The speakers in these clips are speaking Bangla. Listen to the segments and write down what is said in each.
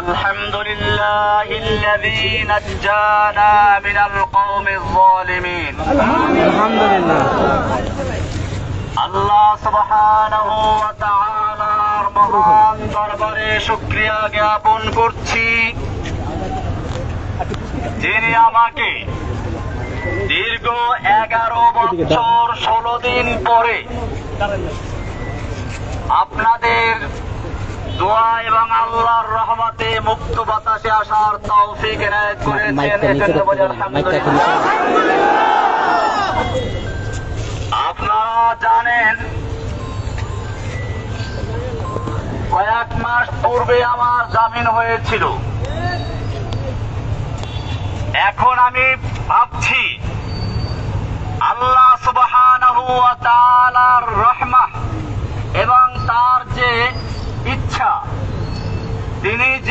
الحمد لله الذي نجانا من القوم الظالمين আলহামদুলিল্লাহ আল্লাহ সুবহানাহু ওয়া তাআলার মহান দরবারে শুকরিয়া জ্ঞাপন করছি যিনি আমাকে দীর্ঘ এগারো বছর ষোলো দিন পরে আপনাদের দোয়া এবং আল্লাহর রহমতে মুক্ত বাতাসে আসার তৌফিক এনায়েত করেছেন। এজন্য বলি আলহামদুলিল্লাহ। আপনারা জানেন কয়েক মাস পূর্বে আমার জামিন হয়েছিল। এখন আমি ভাবছি আল্লাহ সুবহানাহু ওয়া তাআলার রহমা এবং তার যে ইচ্ছা তিনি যে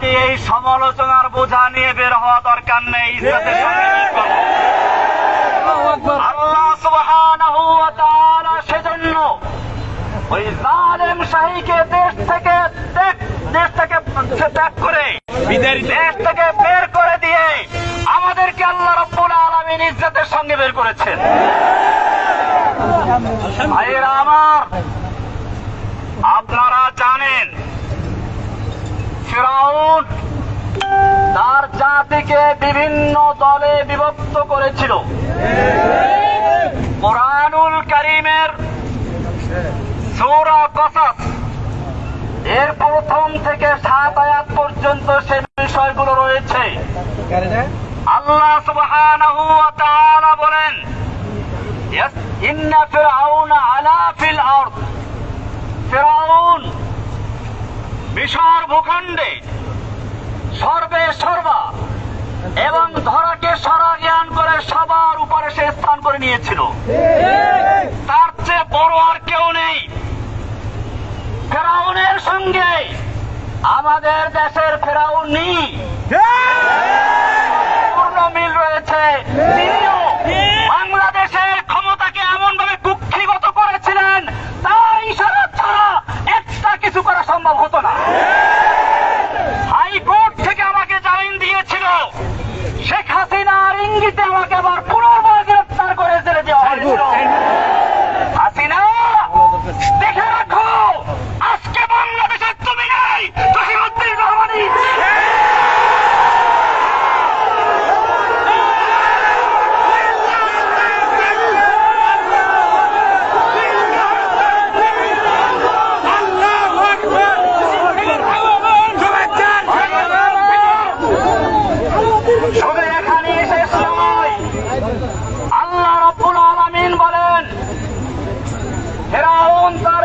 তোমাকে এই সমালোচনার বোঝা নিয়ে বের হওয়া দরকার নেই। ইজ্জতের সঙ্গে আল্লাহ সুবহানাহু ওয়া তাআলা সেজন্য ওই জালেম শাহীকে দেশ থেকে দেশ থেকে ত্যাগ করে দেশ থেকে বের করে দিয়ে আমাদেরকে আল্লাহ রব্বুল আলামিন ইজ্জতের সঙ্গে বের করেছেন। ভাইয়েরা আমার আপনারা জানেন ফিরাউন তার জাতিকে বিভিন্ন দলে বিভক্ত করেছিল। কোরআনুল করিমের সূরা কসাস, এর প্রথম থেকে সাত আয়াত পর্যন্ত সে বিষয়গুলো রয়েছে। আল্লাহ সুবহানাহু বলেন ভূখণ্ডে সর্বে সর্বা। এবং ধরাকে সরা জ্ঞান করে সবার উপরে সে স্থান করে নিয়েছিল। তার চেয়ে বড় আর কেউ নেই। ফেরাউনের সঙ্গে আমাদের দেশের ফেরাউনি পূর্ণ মিল রয়েছে। তিনিও বাংলাদেশের ক্ষমতাকে এমন ভাবে কুক্ষিগত করেছিলেন তার ইশারা ছাড়া একটা কিছু করা সম্ভব হতো না হাইকোর্ট থেকে আমাকে জামিন দিয়েছিল শেখ হাসিনার ইঙ্গিতে আমাকে আবার পুনর্বার গ্রেফতার করে জেলে দেওয়া হয়েছিল হাসিনা দেখে রাখো আজকে বাংলাদেশের তুমি নাই জহিরুদ্দিন রহমানি শুধু এখানে শেষ নয় আল্লাহ রব্বুল আলামিন বলেন ফেরাউন তার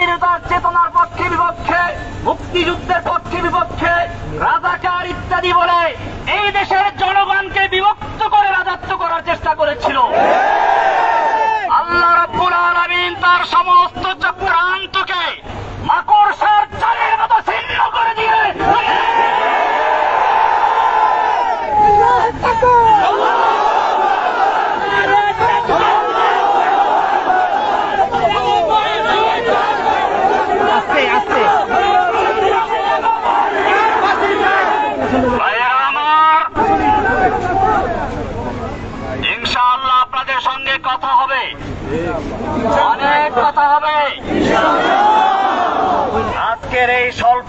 স্বাধীনতার চেতনার পক্ষে বিপক্ষে, মুক্তিযুদ্ধের পক্ষে বিপক্ষে, রাজাকার ইত্যাদি বলে এই দেশের জনগণকে বিভক্ত করে রাজত্ব করার চেষ্টা করেছিল। আল্লাহ রাব্বুল আলামিন তার সমস্ত চক্রান্তকে মাকড়সার চালের মতো ছিন্ন করে দিয়ে আস্তে আস্তে ভাইয়েরা আমার ইনশাআল্লাহ আপনাদের সঙ্গে কথা হবে অনেক কথা হবে আজকের এই স্বল্প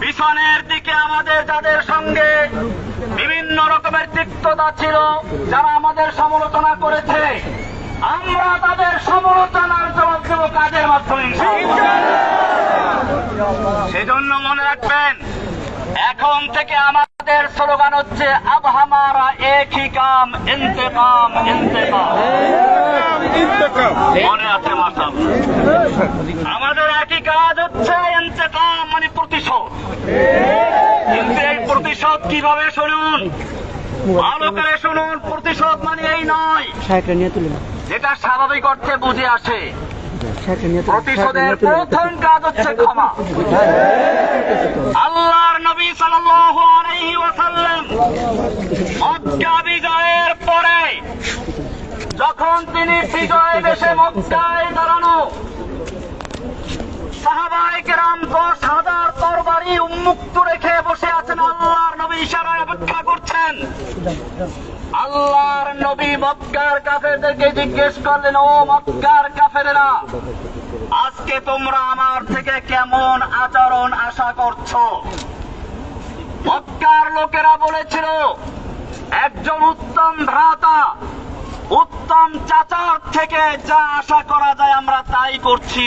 পিছনের দিকে আমাদের যাদের সঙ্গে বিভিন্ন রকমের তিক্ততা ছিল যারা আমাদের সমালোচনা করেছে আমরা তাদের সমালোচনার জবাব দেব কাজের মাধ্যমে সেজন্য মনে রাখবেন এখন থেকে আমাদের স্লোগান হচ্ছে আব হামারা এক হি কাম ইন্তেকাম ইন্তেকাম। মনে আছে মাসাল আমাদের একই কাজ হচ্ছে কিন্তু এই প্রতিশোধ কীভাবে শুনুন? ভালো করে শুনুন প্রতিশোধ মানে এই নয়। সাইকেল নিয়ে তুলুন যেটা স্বাভাবিক অর্থে বুঝে আসে। সাইকেল নিয়ে তুলুন প্রতিশোধের প্রথম কাজ হচ্ছে ক্ষমা। আল্লাহর নবী সাল্লাল্লাহু আলাইহি ওয়াসাল্লাম মক্কা বিজয়ের পরে যখন তিনি বিজয় দেশে মক্কায় দাঁড়ানো সাহাবায়ে কেরাম উন্মুক্ত রেখে বসে আছেন আল্লাহর নবী, ইশারায় অপেক্ষা করছেন। আল্লাহর নবী মক্কার কাফেরদেরকে জিজ্ঞেস করলেন, ও মক্কার কাফেরেরা, আজকে তোমরা আমার থেকে কেমন আচরণ আশা করছ? মক্কার লোকেরা বলেছিল, একজন উত্তম ভ্রাতা, উত্তম চাচার থেকে যা আশা করা যায় আমরা তাই করছি।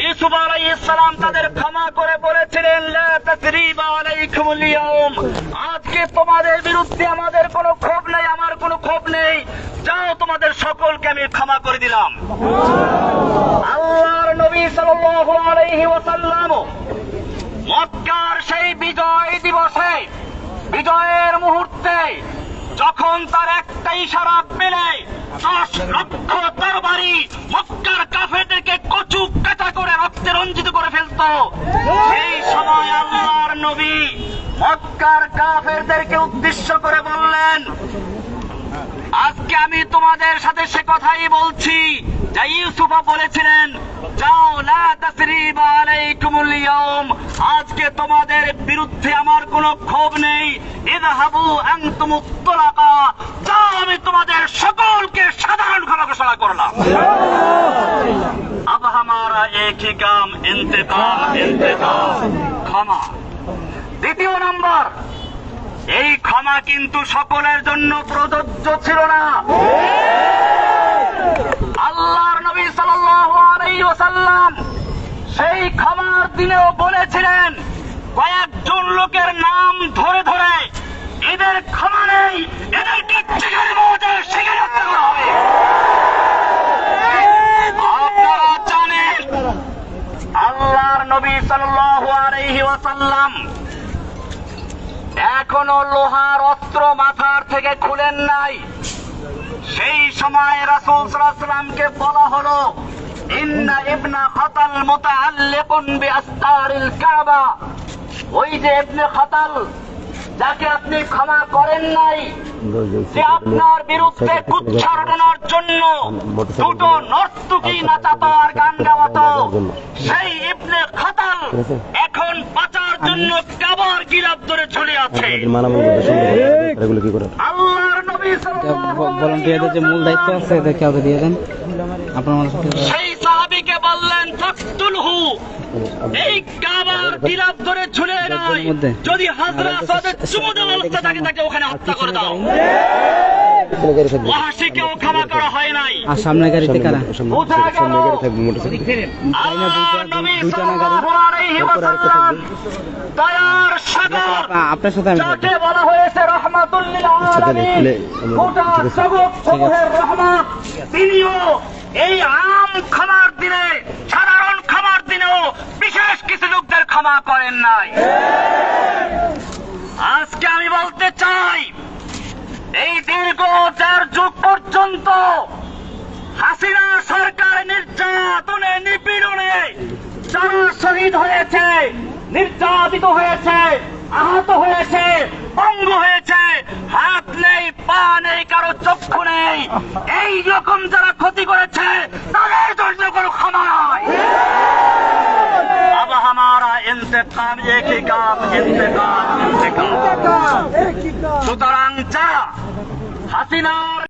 ইউসুফ আলাইহিস সালাম তাদের ক্ষমা করে বলেছিলেন, লা আজকে তোমাদের বিরুদ্ধে আমাদের কোনো ক্ষোভ নেই, আমার কোনো ক্ষোভ নেই। যাও, তোমাদের সকলকে আমি ক্ষমা করে দিলাম। আল্লাহর নবী সাল্লাল্লাহু আলাইহি মক্কার সেই বিজয় দিবসে, বিজয়ের মুহূর্তে যখন তার একটা ইশারা পেলে দশ লক্ষ তরবারি মক্কার কাটা রঞ্জিত করে ফেলতো। সেই সময় আল্লাহর নবী মক্কার কাফেরদেরকে উদ্দেশ্য করে বললেন, আজকে আমি তোমাদের সাথে সে কথাই বলছি। যা ইউসুফা বলেছিলেন, যাও, লা তাসরিবা আলাইকুমুল ইয়াউম। আজকে তোমাদের বিরুদ্ধে আমার কোনো ক্ষোভ নেই। ইযহাবু আনতুমুত তুলাকা। যাও, আমি তোমাদের সকলকে সাধারণ ক্ষমা ঘোষণা করলাম। দ্বিতীয় নাম্বার, এই ক্ষমা কিন্তু সকলের জন্য প্রযোজ্য ছিল না। আল্লাহর নবী সাল্লাম সেই ক্ষমার দিনেও বলেছিলেন, কয়েকজন লোকের নাম ধরে ধরে, এদের ক্ষমা নেই, এদেরকে ওয়াসাল্লাম এখনও লোহার অস্ত্র মাথার থেকে খুলেন নাই। সেই সময় রাসুল সাল্লামকে বলা হলো, ইন্না ইবনা খাতাল মুতাআল্লিকুন বিআস্তারিল কাবা। ওই যে ইবনে খাতাল যাকে আপনি ক্ষমা করেন নাই যে আপনার বিরুদ্ধে কুচ্ছারণার জন্য দুটো নর্তকী নাচাতো আর গান গাওয়াতো। সেই ইবনে খাতাল এখন বাঁচার জন্য কাবার গিরাপ ধরে ঝুলে আছে। এগুলো কি করে আল্লাহর নবী সাল্লাল্লাহু আলাইহি ভলান্টিয়ারদের যে মূল দায়িত্ব আছে এটা কাউকে দিয়ে দেন। আপনার সেই এই কাবার গিরাপ ধরে ঝুলে নাই। মধ্যে। যদি হাজরা সাদের চুমু দেওয়ার অবস্থা থাকে তাকে ওখানে হত্যা করে দাও। এখানে গাড়ি থাকবে ওয়াসিকেও ক্ষমা করা হয় নাই। আর সামনে গাড়িতে কারা? সামনে বোঝা গেল। সামনে গাড়ি থাকবে মোটরসাইকেল। আল্লাহর নবী দুইটা না গাড়ি? সাল্লাল্লাহু আলাইহি ওয়াসাল্লাম দয়ার সাগর। আ- আপনার সাথে আমি বলা হয়েছে রহমাতুল আলামিন গোটা জগৎ সমূহের রহমত তিনিও এই আম ক্ষমার দিনে সাধারণ ক্ষমা করেন নাই। আজকে আমি বলতে চাই, এই দীর্ঘ চার যুগ পর্যন্ত হাসিনা সরকার নির্যাতনে, নিপীড়নে যারা শহীদ হয়েছে, নির্যাতিত হয়েছে, আহত হয়েছে অঙ্গ হয়েছে, হাত নেই, পা নেই, কারও চক্ষু নেই, এই রকম যারা ক্ষতি করেছে সুতরাং যা হাসিনার